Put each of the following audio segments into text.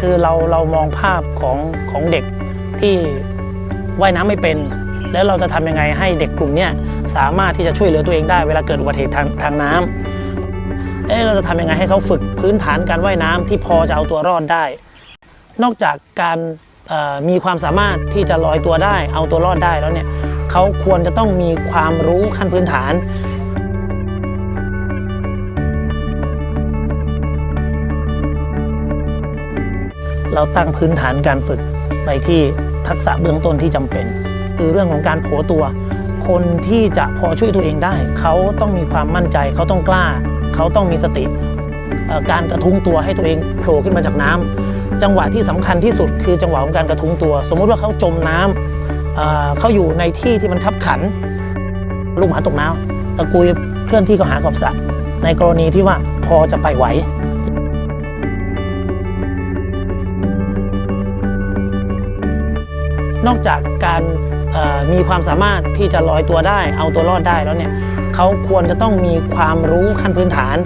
คือเราเรามองภาพของของเด็กที่ว่ายน้ำไม่เป็น แล้วเราจะทำยังไงให้เด็กกลุ่มนี้สามารถที่จะช่วยเหลือตัวเองได้เวลาเกิดอุบัติเหตุทางทางน้ำเอ๊เราจะทำยังไงให้เขาฝึกพื้นฐานการว่ายน้ำที่พอจะเอาตัวรอดได้ นอกจากการมีความสามารถที่จะลอยตัวได้ เอาตัวรอดได้แล้วเนี่ยเขาควรจะต้องมีความรู้ขั้นพื้นฐาน เราตั้งพื้นฐานการฝึกไปที่ทักษะเบื้องต้นที่จำเป็น คือเรื่องของการโผตัว คนที่จะพอช่วยตัวเองได้ เขาต้องมีความมั่นใจเขาต้องกล้า เขาต้องมีสติ การกระทุ้งตัวให้ตัวเองโผล่ขึ้นมาจากน้ำจังหวะที่สำคัญที่สุดคือจังหวะของการกระทุ้งตัว สมมุติว่าเขาจมน้ำเอ่อเขาอยู่ในที่ที่มันคับขัน ลูกหมาตกน้ำตะกุยเคลื่อนที่ก็หาขอบสระในกรณีที่ว่าพอจะไปไหว นอกจากการมีความสามารถที่จะลอยตัวได้ เอาตัวรอดได้แล้วเนี่ยเขาควรจะต้องมีความรู้ขั้นพื้นฐาน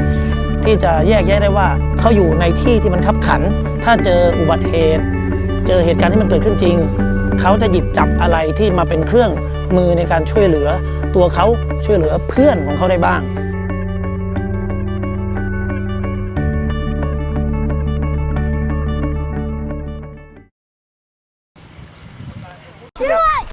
ที่จะแยกแยะได้ว่าเขาอยู่ในที่ที่มันคับขัน ถ้าเจออุบัติเหตุ เจอเหตุการณ์ที่มันเกิดขึ้นจริงเขาจะหยิบจับอะไรที่มาเป็นเครื่องมือในการช่วยเหลือ ตัวเขาช่วยเหลือเพื่อนของเขาได้บ้าง คน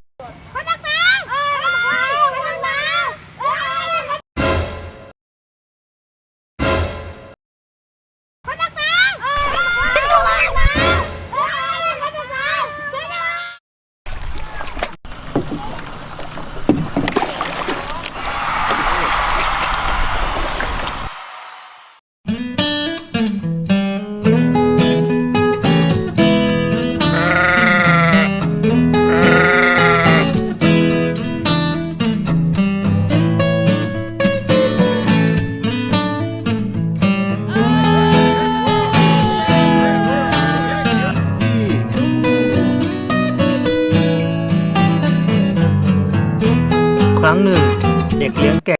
ครั้งหนึ่ง เด็กเลี้ยงแกะ